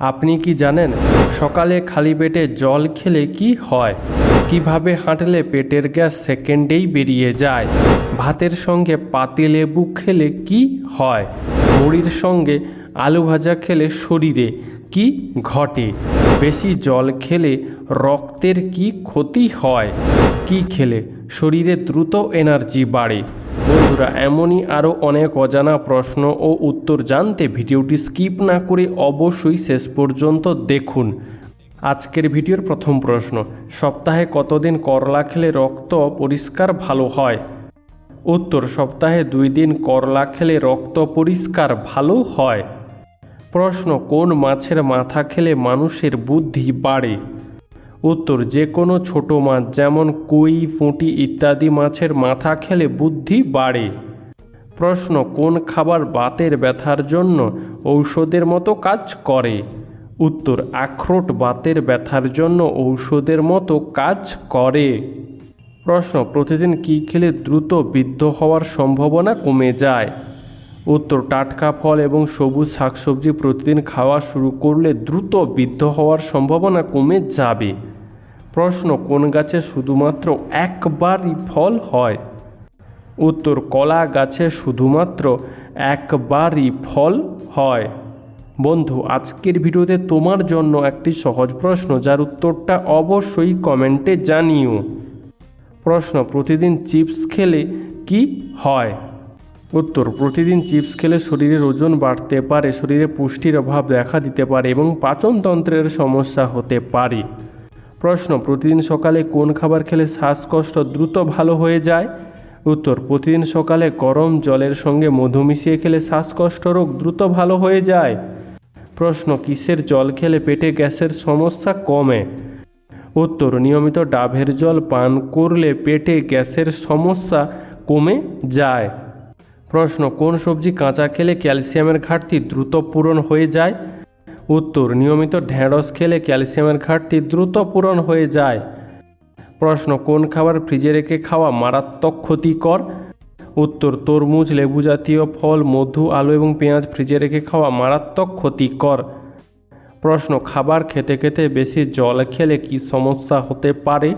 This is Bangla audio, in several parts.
আপনি কি জানেন সকালে খালি পেটে জল খেলে কি হয়? কীভাবে হাঁটলে পেটের গ্যাস সেকেন্ডেই বেরিয়ে যায়? ভাতের সঙ্গে পাতিলেবু খেলে কি হয়? মুড়ির সঙ্গে আলু ভাজা খেলে শরীরে কি ঘটে? বেশি জল খেলে রক্তের কি ক্ষতি হয়? কি খেলে? শরীরে দ্রুত এনার্জি বাড়ে। বন্ধুরা, এমনই আরও অনেক অজানা প্রশ্ন ও উত্তর জানতে ভিডিওটি স্কিপ না করে অবশ্যই শেষ পর্যন্ত দেখুন। আজকের ভিডিওর প্রথম প্রশ্ন, সপ্তাহে কতদিন করলা খেলে রক্ত পরিষ্কার ভালো হয়? উত্তর, সপ্তাহে দুই দিন করলা খেলে রক্ত পরিষ্কার ভালো হয়। প্রশ্ন, কোন মাছের মাথা খেলে মানুষের বুদ্ধি বাড়ে? উত্তর, যে কোনো ছোট মাছ, যেমন কই পুঁটি ইত্যাদি মাছের মাথা খেলে বুদ্ধি বাড়ে। প্রশ্ন, কোন খাবার বাতের ব্যথার জন্য ঔষধের মতো কাজ করে? উত্তর, আখরোট বাতের ব্যথার জন্য ঔষধের মতো কাজ করে। প্রশ্ন, প্রতিদিন কী খেলে দ্রুত বৃদ্ধ হওয়ার সম্ভাবনা কমে যায়? উত্তর, টাটকা ফল এবং সবুজ শাকসবজি প্রতিদিন খাওয়া শুরু করলে দ্রুত বৃদ্ধ হওয়ার সম্ভাবনা কমে যাবে। প্রশ্ন, কোন গাছে শুধুমাত্র একবারই ফল হয়? উত্তর, কলা গাছে শুধুমাত্র একবারই ফল হয়। বন্ধু, আজকের ভিডিওতে তোমার জন্য একটি সহজ প্রশ্ন, যার উত্তরটা অবশ্যই কমেন্টে জানিও। প্রশ্ন, প্রতিদিন চিপস খেলে কি হয়? উত্তর, প্রতিদিন চিপস খেলে শরীরের ওজন বাড়তে পারে, শরীরে পুষ্টির অভাব দেখা দিতে পারে এবং পাচনতন্ত্রের সমস্যা হতে পারে। প্রশ্ন, প্রতিদিন সকালে কোন খাবার খেলে শ্বাসকষ্ট দ্রুত ভালো হয়ে যায়? উত্তর, প্রতিদিন সকালে গরম জলের সঙ্গে মধু মিশিয়ে খেলে শ্বাসকষ্ট রোগ দ্রুত ভালো হয়ে যায়। প্রশ্ন, কিসের জল খেলে পেটে গ্যাসের সমস্যা কমে? উত্তর, নিয়মিত ডাভের জল পান করলে পেটে গ্যাসের সমস্যা কমে যায়। প্রশ্ন, কোন সবজি কাঁচা খেলে ক্যালসিয়ামের ঘাটতি দ্রুত পূরণ হয়ে যায়? উত্তর, নিয়মিত ঢেঁড়স খেলে ক্যালসিয়ামের ঘাটতি দ্রুত পূরণ হয়ে যায়। প্রশ্ন, কোন খাবার ফ্রিজে রেখে খাওয়া মারাত্মক ক্ষতিকর? উত্তর, তরমুজ লেবু জাতীয় ফল, মধু, আলু এবং পেঁয়াজ ফ্রিজে রেখে খাওয়া মারাত্মক ক্ষতিকর। প্রশ্ন, খাবার খেতে খেতে বেশি জল খেলে কি সমস্যা হতে পারে?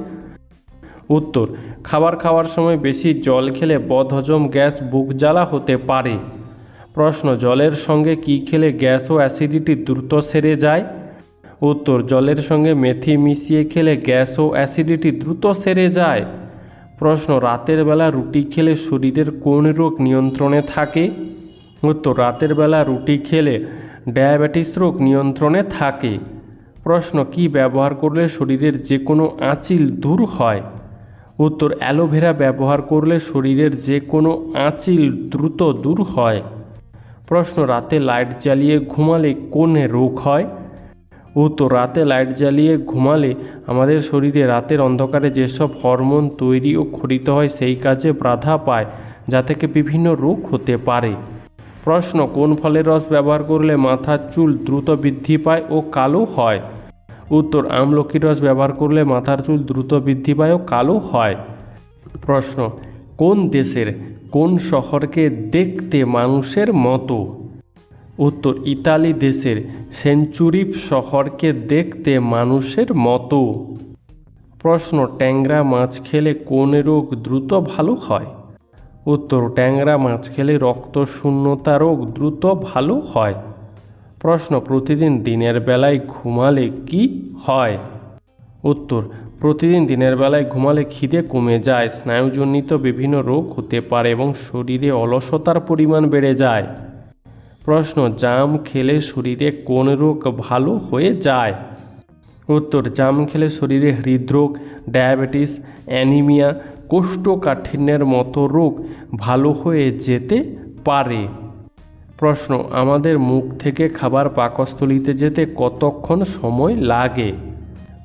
উত্তর, খাবার খাওয়ার সময় বেশি জল খেলে বদহজম গ্যাস বুক জ্বালা হতে পারে। প্রশ্ন, জলের সঙ্গে কি খেলে গ্যাস ও অ্যাসিডিটি দ্রুত সেরে যায়? উত্তর, জলের সঙ্গে মেথি মিশিয়ে খেলে গ্যাস ও অ্যাসিডিটি দ্রুত সেরে যায়। প্রশ্ন, রাতের বেলা রুটি খেলে শরীরের কোন রোগ নিয়ন্ত্রণে থাকে? উত্তর, রাতের বেলা রুটি খেলে ডায়াবেটিস রোগ নিয়ন্ত্রণে থাকে। প্রশ্ন, কি ব্যবহার করলে শরীরের যে কোনো আঁচিল দূর হয়? উত্তর, অ্যালোভেরা ব্যবহার করলে শরীরের যে কোনো আঁচিল দ্রুত দূর হয়। প্রশ্ন, রাতে লাইট জ্বালিয়ে ঘুমালে কোন রোগ হয়? উত্তর, রাতে লাইট জ্বালিয়ে ঘুমালে আমাদের শরীরে রাতের অন্ধকারে যেসব হরমোন তৈরি ও খরিত হয় সেই কাজে বাধা পায়, যা থেকে বিভিন্ন রোগ হতে পারে। প্রশ্ন, কোন ফলের রস ব্যবহার করলে মাথার চুল দ্রুত বৃদ্ধি পায় ও কালো হয়? উত্তর, আমলকির রস ব্যবহার করলে মাথার চুল দ্রুত বৃদ্ধি পায় ও কালো হয়। প্রশ্ন, কোন দেশের কোন শহরকে দেখতে মানুষের মতো? উত্তর, ইতালি দেশের সেঞ্চুরিপ শহরকে দেখতে মানুষের মতো। প্রশ্ন, ট্যাংরা মাছ খেলে কোন রোগ দ্রুত ভালো হয়? উত্তর, ট্যাংরা মাছ খেলে রক্ত শূন্যতা রোগ দ্রুত ভালো হয়। প্রশ্ন, প্রতিদিন দিনের বেলায় ঘুমালে কি হয়? উত্তর প্রতিদিন দিনের বেলায় ঘুমালে খিদে কমে যায়, স্নায়ুজনিত বিভিন্ন রোগ হতে পারে এবং শরীরে অলসতার পরিমাণ বেড়ে যায়। প্রশ্ন, জাম খেলে শরীরে কোন রোগ ভালো হয়ে যায়? উত্তর, জাম খেলে শরীরে হৃদরোগ, ডায়াবেটিস, অ্যানিমিয়া, কোষ্ঠকাঠিন্যের মতো রোগ ভালো হয়ে যেতে পারে। প্রশ্ন, আমাদের মুখ থেকে খাবার পাকস্থলিতে যেতে কতক্ষণ সময় লাগে?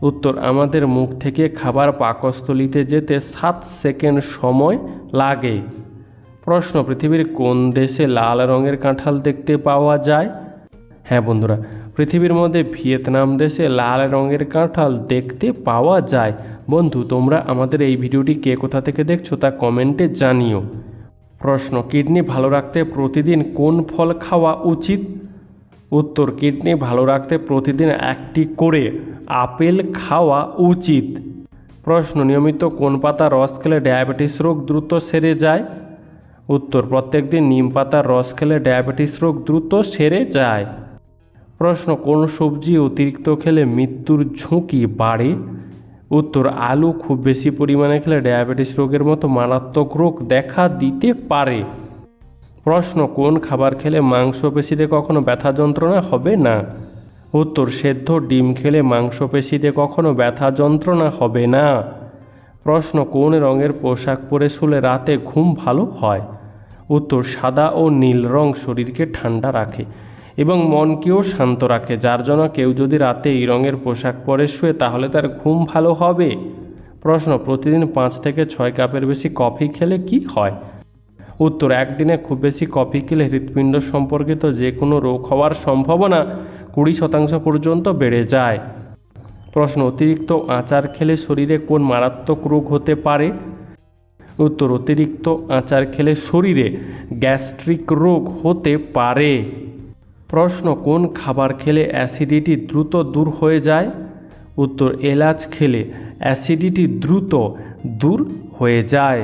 উত্তর, আমাদের মুখ থেকে খাবার পাকস্থলিতে যেতে সাত সেকেন্ড সময় লাগে। প্রশ্ন, পৃথিবীর কোন দেশে লাল রঙের কাঁঠাল দেখতে পাওয়া যায়? হ্যাঁ বন্ধুরা, পৃথিবীর মধ্যে ভিয়েতনাম দেশে লাল রঙের কাঁঠাল দেখতে পাওয়া যায়। বন্ধু, তোমরা আমাদের এই ভিডিওটি কে কোথা থেকে দেখছ তা কমেন্টে জানিও। প্রশ্ন, কিডনি ভালো রাখতে প্রতিদিন কোন ফল খাওয়া উচিত? উত্তর, কিডনি ভালো রাখতে প্রতিদিন একটি করে। আপেল খাওয়া উচিত। প্রশ্ন, নিয়মিত কোন পাতা রস খেলে ডায়াবেটিস রোগ দ্রুত সেরে যায়? উত্তর প্রত্যেকদিন নিম পাতার রস খেলে ডায়াবেটিস রোগ দ্রুত সেরে যায়। প্রশ্ন, কোন সবজি অতিরিক্ত খেলে মৃত্যুর ঝুঁকি বাড়ে? উত্তর, আলু খুব বেশি পরিমাণে খেলে ডায়াবেটিস রোগের মতো মারাত্মক রোগ দেখা দিতে পারে। প্রশ্ন, কোন খাবার খেলে মাংসপেশিতে কখনো ব্যথা যন্ত্রণা হবে না? উত্তর, সেদ্ধ ডিম খেলে মাংসপেশিতে কখনো ব্যথা যন্ত্রণা হবে না। প্রশ্ন, কোন রঙের পোশাক পরে শুলে রাতে ঘুম ভালো হয়? উত্তর, সাদা ও নীল রং শরীরকে ঠান্ডা রাখে এবং মনকেও শান্ত রাখে। যার জন্য কেউ যদি রাতে এই রঙের পোশাক পরে শুয়ে, তাহলে তার ঘুম ভালো হবে। প্রশ্ন, প্রতিদিন পাঁচ থেকে ছয় কাপের বেশি কফি খেলে কি হয়? উত্তর, একদিনে খুব বেশি কফি খেলে হৃৎপিণ্ড সম্পর্কিত যে কোনো রোগ হওয়ার সম্ভাবনা কুড়ি শতাংশ পর্যন্ত বেড়ে যায়। প্রশ্ন, অতিরিক্ত আচার খেলে শরীরে কোন মারাত্মক রোগ হতে পারে? উত্তর, অতিরিক্ত আচার খেলে শরীরে গ্যাস্ট্রিক রোগ হতে পারে। প্রশ্ন, কোন খাবার খেলে অ্যাসিডিটি দ্রুত দূর হয়ে যায়? উত্তর, এলাচ খেলে অ্যাসিডিটি দ্রুত দূর হয়ে যায়।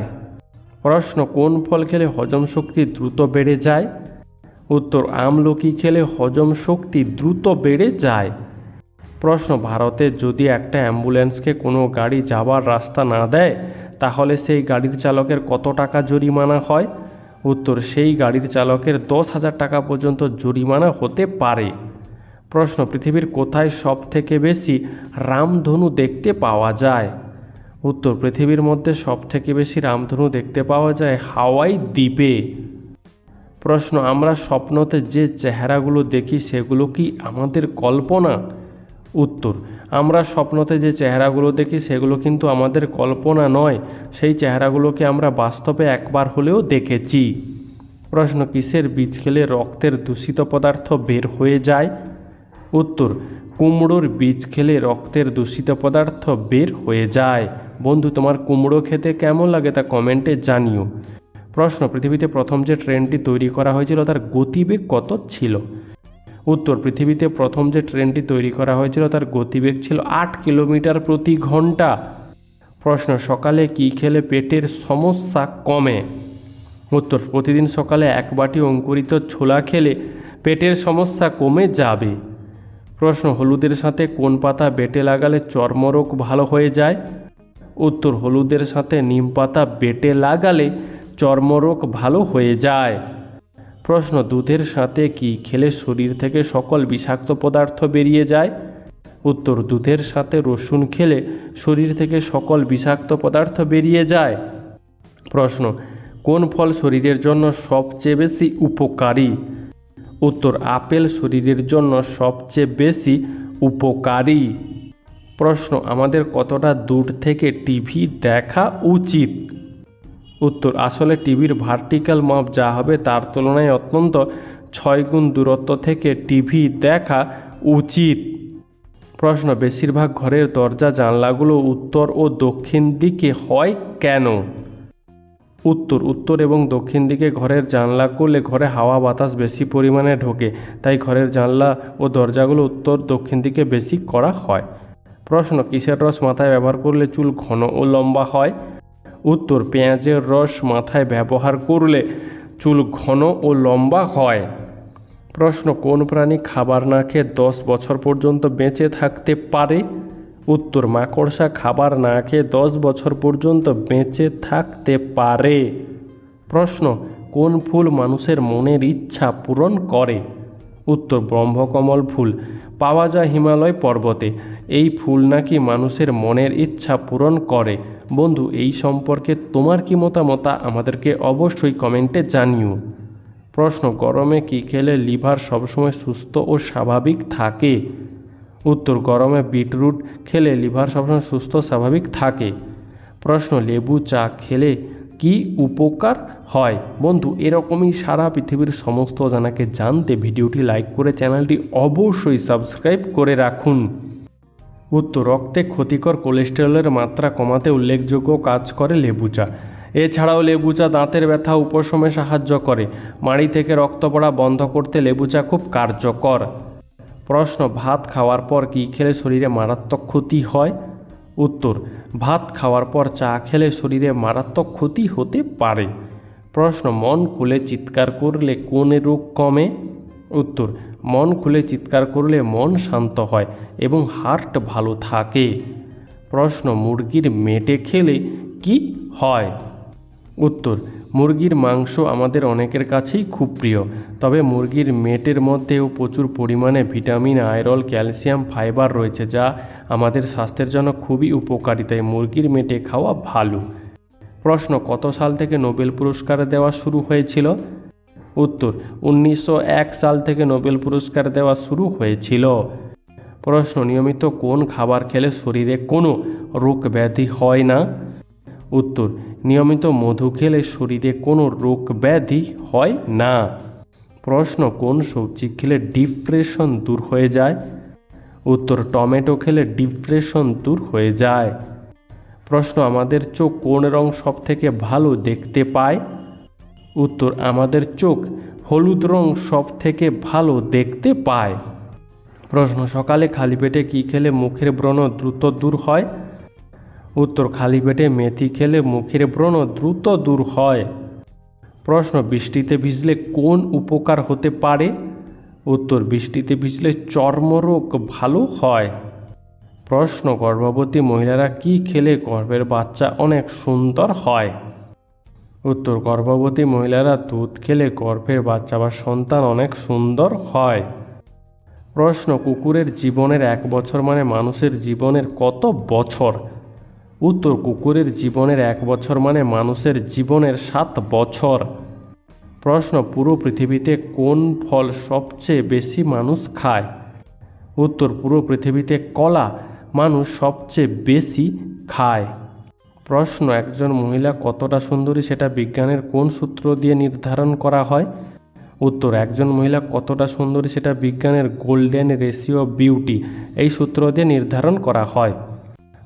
প্রশ্ন, কোন ফল খেলে হজম শক্তি দ্রুত বেড়ে যায়? উত্তর, আমলকি খেলে হজম শক্তি দ্রুত বেড়ে যায়। প্রশ্ন, ভারতে যদি একটা অ্যাম্বুলেন্সকে কোনো গাড়ি যাবার রাস্তা না দেয়, তাহলে সেই গাড়ির চালকের কত টাকা জরিমানা হয়? উত্তর, সেই গাড়ির চালকের দশ হাজার টাকা পর্যন্ত জরিমানা হতে পারে। প্রশ্ন, পৃথিবীর কোথায় সব থেকে বেশি রামধনু দেখতে পাওয়া যায়? উত্তর, পৃথিবীর মধ্যে সব থেকে বেশি রামধনু দেখতে পাওয়া যায় হাওয়াই দ্বীপে। প্রশ্ন, আমরা স্বপ্নতে যে চেহারাগুলো দেখি, সেগুলো কি আমাদের কল্পনা? উত্তর, আমরা স্বপ্নতে যে চেহারাগুলো দেখি, সেগুলো কিন্তু আমাদের কল্পনা নয়। সেই চেহারাগুলোকে আমরা বাস্তবে একবার হলেও দেখেছি। প্রশ্ন, কিসের বীজ খেলে রক্তের দূষিত পদার্থ বের হয়ে যায়? উত্তর, কুমড়োর বীজ খেলে রক্তের দূষিত পদার্থ বের হয়ে যায়। বন্ধু, তোমার কুমড়ো খেতে কেমন লাগে তা কমেন্টে জানিও। প্রশ্ন, পৃথিবীতে প্রথম যে ট্রেনটি তৈরি করা হয়েছিল তার গতিবেগ কত ছিল? উত্তর, পৃথিবীতে প্রথম যে ট্রেনটি তৈরি করা হয়েছিল তার গতিবেগ ছিল আট কিলোমিটার প্রতি ঘণ্টা। প্রশ্ন, সকালে কি খেলে পেটের সমস্যা কমে? উত্তর, প্রতিদিন সকালে এক বাটি অঙ্কুরিত ছোলা খেলে পেটের সমস্যা কমে যাবে। প্রশ্ন, হলুদের সাথে কোন পাতা বেটে লাগালে চর্মরোগ ভালো হয়ে যায়? উত্তর, হলুদের সাথে নিম পাতা বেটে লাগালে চর্মরোগ ভালো হয়ে যায়। প্রশ্ন, দুধের সাথে কি খেলে শরীর থেকে সকল বিষাক্ত পদার্থ বেরিয়ে যায়? উত্তর, দুধের সাথে রসুন খেলে শরীর থেকে সকল বিষাক্ত পদার্থ বেরিয়ে যায়। প্রশ্ন, কোন ফল শরীরের জন্য সবচেয়ে বেশি উপকারী? উত্তর, আপেল শরীরের জন্য সবচেয়ে বেশি উপকারী। প্রশ্ন, আমাদের কতটা দূর থেকে টিভি দেখা উচিত? উত্তর। আসলে টিভির ভার্টিক্যাল মাপ যা হবে তার তুলনায় অত্যন্ত ছয় গুণ দূরত্ব থেকে টিভি দেখা উচিত। প্রশ্ন, বেশিরভাগ ঘরের দরজা, জানলাগুলো উত্তর ও দক্ষিণ দিকে হয় কেন? উত্তর উত্তর এবং দক্ষিণ দিকে ঘরের জানলা করলে ঘরে হাওয়া বাতাস বেশি পরিমাণে ঢোকে, তাই ঘরের জানলা ও দরজাগুলো উত্তর দক্ষিণ দিকে বেশি করা হয়। প্রশ্ন, কিসের রস মাথায় ব্যবহার করলে চুল ঘন ও লম্বা হয়? উত্তর, পেঁয়াজের রস মাথায় ব্যবহার করলে চুল ঘন ও লম্বা হয়। প্রশ্ন, কোন প্রাণী খাবার না খেয়ে দশ বছর পর্যন্ত বেঁচে থাকতে পারে? উত্তর, মাকড়সা খাবার না খেয়ে দশ বছর পর্যন্ত বেঁচে থাকতে পারে। প্রশ্ন, কোন ফুল মানুষের মনের ইচ্ছা পূরণ করে? উত্তর, ব্রহ্মকমল ফুল। পাওয়া যায় হিমালয় পর্বতে। এই ফুল নাকি মানুষের মনের ইচ্ছা পূরণ করে। বন্ধু, এই সম্পর্কে তোমার কি মতামত আমাদেরকে অবশ্যই কমেন্টে জানিও। প্রশ্ন, গরমে কি খেলে লিভার সবসময় সুস্থ ও স্বাভাবিক থাকে? উত্তর, গরমে বিটরুট খেলে লিভার সবসময় সুস্থ স্বাভাবিক থাকে। প্রশ্ন, লেবু চা খেলে কি উপকার হয়? বন্ধু, এরকমই সারা পৃথিবীর সমস্ত জানাকে জানতে ভিডিওটি লাইক করে চ্যানেলটি অবশ্যই সাবস্ক্রাইব করে রাখুন। উত্তর রক্তে ক্ষতিকর কোলেস্টেরলের মাত্রা কমাতে উল্লেখযোগ্য কাজ করে লেবু চা এছাড়াও লেবু চা দাঁতের ব্যথা, উপশমে সাহায্য করে। মাড়ি থেকে রক্ত পড়া বন্ধ করতে লেবু চা খুব কার্যকর। প্রশ্ন, ভাত খাওয়ার পর কী খেলে শরীরে মারাত্মক ক্ষতি হয়? উত্তর, ভাত খাওয়ার পর চা খেলে শরীরে মারাত্মক ক্ষতি হতে পারে। প্রশ্ন, মন খুলে চিৎকার করলে কোন রোগ কমে? উত্তর মন খুলে চিৎকার করলে মন শান্ত হয় এবং হার্ট ভালো থাকে। প্রশ্ন, মুরগির মেটে খেলে কি হয়? উত্তর, মুরগির মাংস আমাদের অনেকের কাছেই খুব প্রিয়, তবে মুরগির মেটের মধ্যেও প্রচুর পরিমাণে ভিটামিন, আয়রন, ক্যালসিয়াম, ফাইবার রয়েছে যা আমাদের স্বাস্থ্যের জন্য খুবই উপকারী, তাই মুরগির মেটে খাওয়া ভালো। প্রশ্ন, কত সাল থেকে নোবেল পুরস্কার দেওয়া শুরু হয়েছিল? উত্তর, উনিশশো এক সাল থেকে নোবেল পুরস্কার দেওয়া শুরু হয়েছিল। প্রশ্ন, নিয়মিত কোন খাবার খেলে শরীরে কোনো রোগ ব্যাধি হয় না? উত্তর, নিয়মিত মধু খেলে শরীরে কোনো রোগ ব্যাধি হয় না। প্রশ্ন, কোন সবজি খেলে ডিপ্রেশন দূর হয়ে যায়? উত্তর, টমেটো খেলে ডিপ্রেশন দূর হয়ে যায়। প্রশ্ন, আমাদের চোখ কোন রং সব থেকে ভালো দেখতে পায়? উত্তর, আমাদের চোখ হলুদ রং সব থেকে ভালো দেখতে পায়। প্রশ্ন, সকালে খালি পেটে কী খেলে মুখের ব্রণ দ্রুত দূর হয়? উত্তর, খালি পেটে মেথি খেলে মুখের ব্রণ দ্রুত দূর হয়। প্রশ্ন, বৃষ্টিতে ভিজলে কোন উপকার হতে পারে? উত্তর, বৃষ্টিতে ভিজলে চর্মরোগ ভালো হয়। প্রশ্ন, গর্ভবতী মহিলারা কি খেলে গর্ভের বাচ্চা অনেক সুন্দর হয়? উত্তর, গর্ভবতী মহিলারা দুধ খেলে গর্ভের বাচ্চা বা সন্তান অনেক সুন্দর হয়। প্রশ্ন, কুকুরের জীবনের এক বছর মানে মানুষের জীবনের কত বছর? উত্তর, কুকুরের জীবনের এক বছর মানে মানুষের জীবনের সাত বছর। প্রশ্ন, পুরো পৃথিবীতে কোন ফল সবচেয়ে বেশি মানুষ খায়? উত্তর, পুরো পৃথিবীতে কলা মানুষ সবচেয়ে বেশি খায়। প্রশ্ন, একজন মহিলা কতটা সুন্দরী সেটা বিজ্ঞানের কোন সূত্র দিয়ে নির্ধারণ করা হয়? উত্তর, একজন মহিলা কতটা সুন্দরী সেটা বিজ্ঞানের গোল্ডেন রেশিও বিউটি, এই সূত্র দিয়ে নির্ধারণ করা হয়।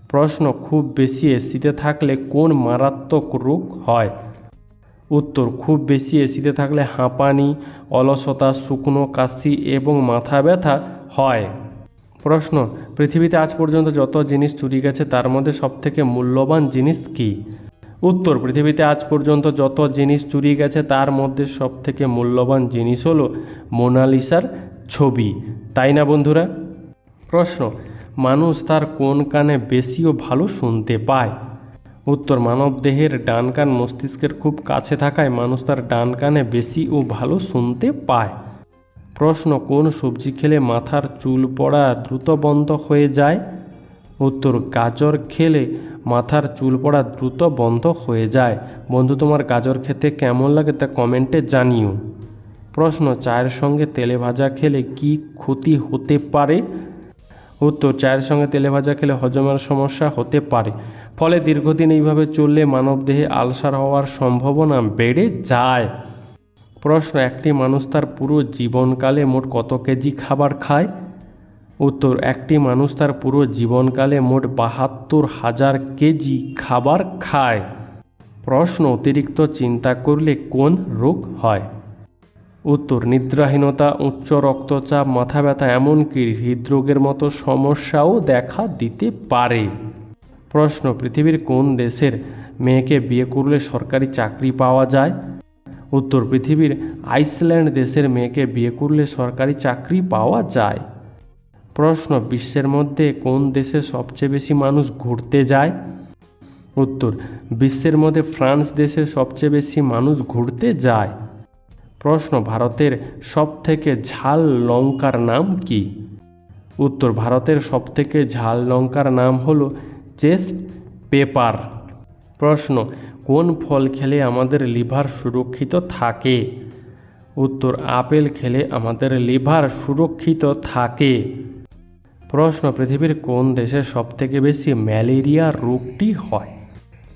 প্রশ্ন, খুব বেশি এসিতে থাকলে কোন মারাত্মক রোগ হয়? উত্তর, খুব বেশি এসিতে থাকলে হাঁপানি, অলসতা, শুকনো কাশি এবং মাথা ব্যথা হয়। প্রশ্ন, পৃথিবীতে আজ পর্যন্ত যত জিনিস চুরি গেছে তার মধ্যে সবথেকে মূল্যবান জিনিস কি? উত্তর, পৃথিবীতে আজ পর্যন্ত যত জিনিস চুরি গেছে তার মধ্যে সবথেকে মূল্যবান জিনিস হলো মোনালিসার ছবি, তাই না বন্ধুরা? প্রশ্ন, মানুষ তার কোন কানে বেশি ও ভালো শুনতে পায়? উত্তর, মানব দেহের ডান কান মস্তিষ্কের খুব কাছে থাকায় মানুষ তার ডান কানে বেশি ও ভালো শুনতে পায়। প্রশ্ন, কোন সবজি খেলে মাথার চুল পড়া দ্রুত বন্ধ হয়ে যায়? উত্তর, গাজর খেলে মাথার চুল পড়া দ্রুত বন্ধ হয়ে যায়। বন্ধু, তোমার গাজর খেতে কেমন লাগে তা কমেন্টে জানিও। প্রশ্ন, চায়ের সঙ্গে তেলে ভাজা খেলে কি ক্ষতি হতে পারে? উত্তর, চায়ের সঙ্গে তেলে ভাজা খেলে হজমের সমস্যা হতে পারে। ফলে দীর্ঘদিন এইভাবে চললে মানবদেহে আলসার হওয়ার সম্ভাবনা বেড়ে যায়। প্রশ্ন, একটি মানুষ তার পুরো জীবনকালে মোট কত কেজি খাবার খায়? উত্তর, একটি মানুষ তার পুরো জীবনকালে মোট বাহাত্তর হাজার কেজি খাবার খায়। প্রশ্ন, অতিরিক্ত চিন্তা করলে কোন রোগ হয়? উত্তর, নিদ্রাহীনতা, উচ্চ রক্তচাপ, মাথা ব্যথা এমনকি হৃদরোগের মতো সমস্যাও দেখা দিতে পারে। প্রশ্ন, পৃথিবীর কোন দেশের মেয়েকে বিয়ে করলে সরকারি চাকরি পাওয়া যায়? উত্তর পৃথিবীর আইসল্যান্ড দেশের মেয়েকে বিয়ে করলে সরকারি চাকরি পাওয়া যায়। প্রশ্ন, বিশ্বের মধ্যে কোন দেশে সবচেয়ে বেশি মানুষ ঘুরতে যায়? উত্তর, বিশ্বের মধ্যে ফ্রান্স দেশে সবচেয়ে বেশি মানুষ ঘুরতে যায়। প্রশ্ন, ভারতের সবথেকে ঝাল লঙ্কার নাম কি? উত্তর, ভারতের সবথেকে ঝাল লঙ্কার নাম হলো চেস্ট পেপার। প্রশ্ন কোন ফল খেলে আমাদের লিভার সুরক্ষিত থাকে? উত্তর, আপেল খেলে আমাদের লিভার সুরক্ষিত থাকে। প্রশ্ন, পৃথিবীর কোন দেশে সবথেকে বেশি ম্যালেরিয়া রোগটি হয়?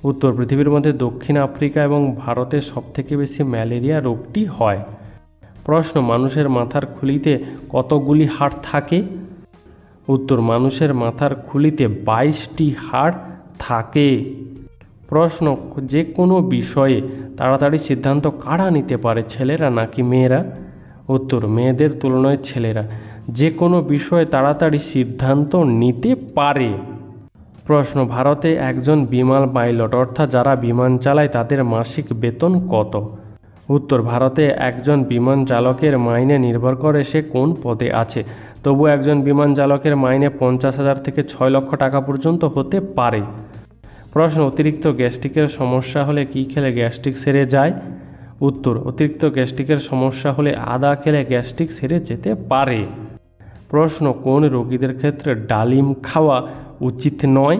উত্তর, পৃথিবীর মধ্যে দক্ষিণ আফ্রিকা এবং ভারতে সবথেকে বেশি ম্যালেরিয়া রোগটি হয়। প্রশ্ন, মানুষের মাথার খুলিতে কতগুলি হাড় থাকে? উত্তর, মানুষের মাথার খুলিতে বাইশটি হাড় থাকে। প্রশ্ন, যে কোনো বিষয়ে তাড়াতাড়ি সিদ্ধান্ত কারা নিতে পারে, ছেলেরা নাকি মেয়েরা? উত্তর, মেয়েদের তুলনায় ছেলেরা। যে কোনো বিষয়ে তাড়াতাড়ি সিদ্ধান্ত নিতে পারে। প্রশ্ন, ভারতে একজন বিমান পাইলট, অর্থাৎ যারা বিমান চালায় তাদের মাসিক বেতন কত? উত্তর, ভারতে একজন বিমান চালকের মাইনে নির্ভর করে সে কোন পদে আছে। তবু একজন বিমান চালকের মাইনে পঞ্চাশ হাজার থেকে ছয় লক্ষ টাকা পর্যন্ত হতে পারে। প্রশ্ন, অতিরিক্ত গ্যাস্ট্রিকের সমস্যা হলে কী খেলে গ্যাস্ট্রিক সেরে যায়? উত্তর, অতিরিক্ত গ্যাস্ট্রিকের সমস্যা হলে আদা খেলে গ্যাস্ট্রিক সেরে যেতে পারে। প্রশ্ন, কোন রোগীদের ক্ষেত্রে ডালিম খাওয়া উচিত নয়?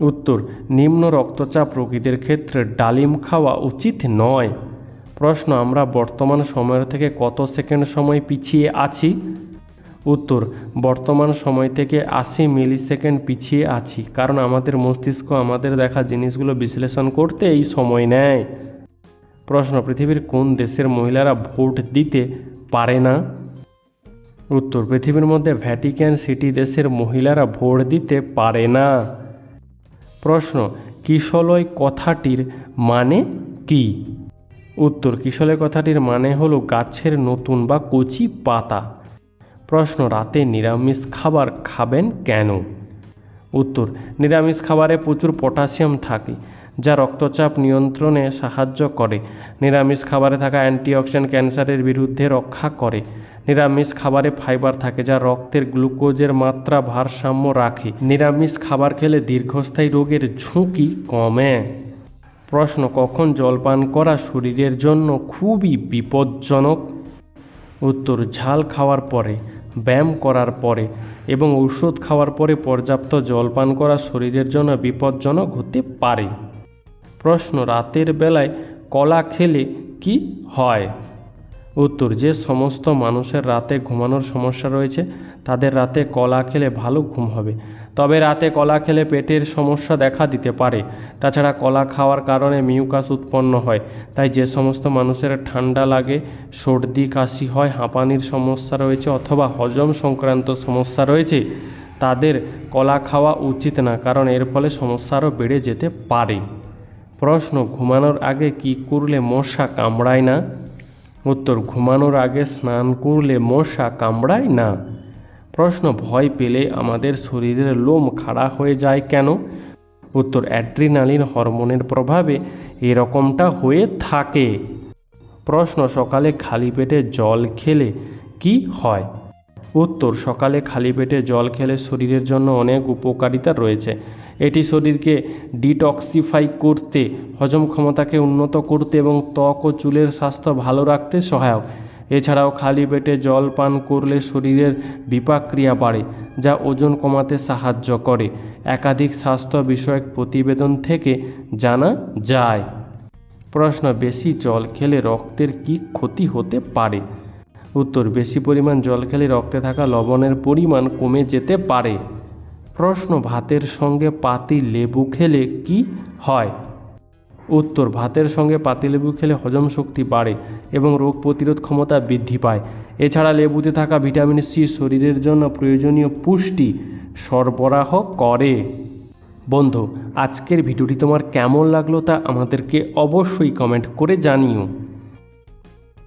উত্তর, নিম্ন রক্তচাপ রোগীদের ক্ষেত্রে ডালিম খাওয়া উচিত নয়। প্রশ্ন, আমরা বর্তমান সময়ের থেকে কত সেকেন্ড সময় পিছিয়ে আছি? উত্তর, বর্তমান সময় থেকে আশি মিলি সেকেন্ড পিছিয়ে আছি, কারণ আমাদের মস্তিষ্ক আমাদের দেখা জিনিসগুলো বিশ্লেষণ করতে এই সময় নেয়। প্রশ্ন, পৃথিবীর কোন দেশের মহিলারা ভোট দিতে পারে না? উত্তর, পৃথিবীর মধ্যে ভ্যাটিক্যান সিটি দেশের মহিলারা ভোট দিতে পারে না। প্রশ্ন, কিশলয় কথাটির মানে কি? উত্তর, কিশলয় কথাটির মানে হলো গাছের নতুন বা কচি পাতা। প্রশ্ন, রাতে নিরামিষ খাবার খাবেন কেন? উত্তর, নিরামিষ খাবারে প্রচুর পটাশিয়াম থাকে, যা রক্তচাপ নিয়ন্ত্রণে সাহায্য করে। নিরামিষ খাবারে থাকা অ্যান্টিঅক্সিডেন্ট ক্যান্সারের বিরুদ্ধে রক্ষা করে। নিরামিষ খাবারে ফাইবার থাকে, যা রক্তের গ্লুকোজের মাত্রা ভারসাম্য রাখে। নিরামিষ খাবার খেলে দীর্ঘস্থায়ী রোগের ঝুঁকি কমে। প্রশ্ন, কখন জলপান করা শরীরের জন্য খুবই বিপজ্জনক? উত্তর, ঝাল খাওয়ার পরে। ব্যায়াম করার পরে এবং ঔষধ খাওয়ার পরে পর্যাপ্ত জল পান করা শরীরের জন্য বিপজ্জনক হতে পারে। প্রশ্ন, রাতের বেলায় কলা খেলে কি হয়? উত্তর, যে সমস্ত মানুষের রাতে ঘুমানোর সমস্যা রয়েছে, তাদের রাতে কলা খেলে ভালো ঘুম হবে। তবে রাতে কলা খেলে পেটের সমস্যা দেখা দিতে পারে। তাছাড়া কলা খাওয়ার কারণে মিউকাস উৎপন্ন হয়। তাই যে সমস্ত মানুষের ঠান্ডা লাগে, সর্দি, কাশি হয়, হাঁপানির সমস্যা রয়েছে অথবা হজম সংক্রান্ত সমস্যা রয়েছে, তাদের কলা খাওয়া উচিত না, কারণ এর ফলে সমস্যা আরও বেড়ে যেতে পারে। প্রশ্ন, ঘুমানোর আগে কি করলে মশা কামড়ায় না? উত্তর, ঘুমানোর আগে স্নান করলে মশা কামড়ায় না। প্রশ্ন ভয় পেলে আমাদের শরীরের লোম খাড়া হয়ে যায় কেন? উত্তর, অ্যাড্রিনালিন হরমোনের প্রভাবে এরকমটা হয়ে থাকে। প্রশ্ন, সকালে খালি পেটে জল খেলে কি হয়? উত্তর, সকালে খালি পেটে জল খেলে শরীরের জন্য অনেক উপকারিতা রয়েছে। এটি শরীরকে ডিটক্সিফাই করতে, হজম ক্ষমতাকে উন্নত করতে এবং ত্বক ও চুলের স্বাস্থ্য ভালো রাখতে সহায়ক। এছাড়াও খালি পেটে জল পান করলে শরীরের বিপাক ক্রিয়া বাড়ে, যা ওজন কমাতে সাহায্য করে। একাধিক স্বাস্থ্য বিষয়ক প্রতিবেদন থেকে জানা যায়। প্রশ্ন, বেশি জল খেলে রক্তের কি ক্ষতি হতে পারে? উত্তর, বেশি পরিমাণ জল খেলে রক্তে থাকা লবণের পরিমাণ কমে যেতে পারে। প্রশ্ন, ভাতের সঙ্গে পাতি লেবু খেলে কি হয়? উত্তর, ভাতের সঙ্গে পাতিলেবু খেলে হজম শক্তি বাড়ে এবং রোগ প্রতিরোধ ক্ষমতা বৃদ্ধি পায়। এছাড়া লেবুতে থাকা ভিটামিন সি শরীরের জন্য প্রয়োজনীয় পুষ্টি সরবরাহ করে। বন্ধু, আজকের ভিডিওটি তোমার কেমন লাগল তা আমাদেরকে অবশ্যই কমেন্ট করে জানিও।